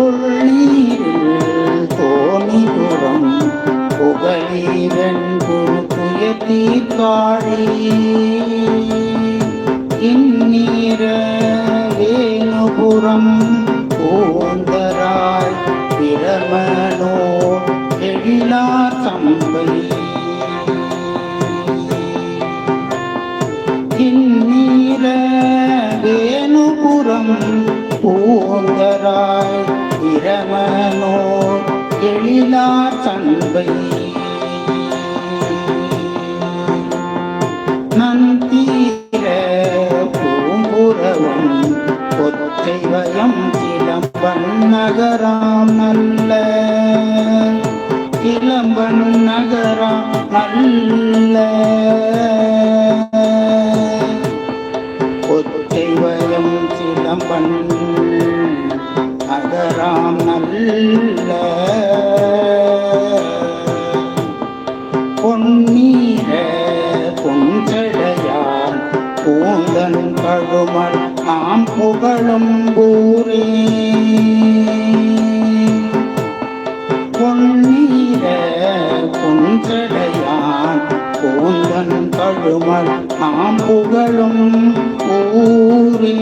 புள்ளீரில் தோணிபுரம். புகழீரன் குரு புயத்தி காழி இந்நீர வேணுபுரம் பூந்தராய் பிரமனோ எழிலா சம்பை இந்நீர வேணுபுரம் பூந்தராய் எழிலா தன்பை நந்தீர பூங்குரவம் பொத்தை வயம் கிளம்பன் நகராம் நல்ல. கிளம்பன் நகராம் நல்ல. பொத்தை வயம் கிளம்பன் நகராம் நல்ல பொன்னீர பொஞ்சடையான் பூந்தன் கழுமல் நாம் புகழும் ஊரே. பொன்னீர பொஞ்சடையான் பூந்தன் கழுமல் நாம் புகழும் ஊரே.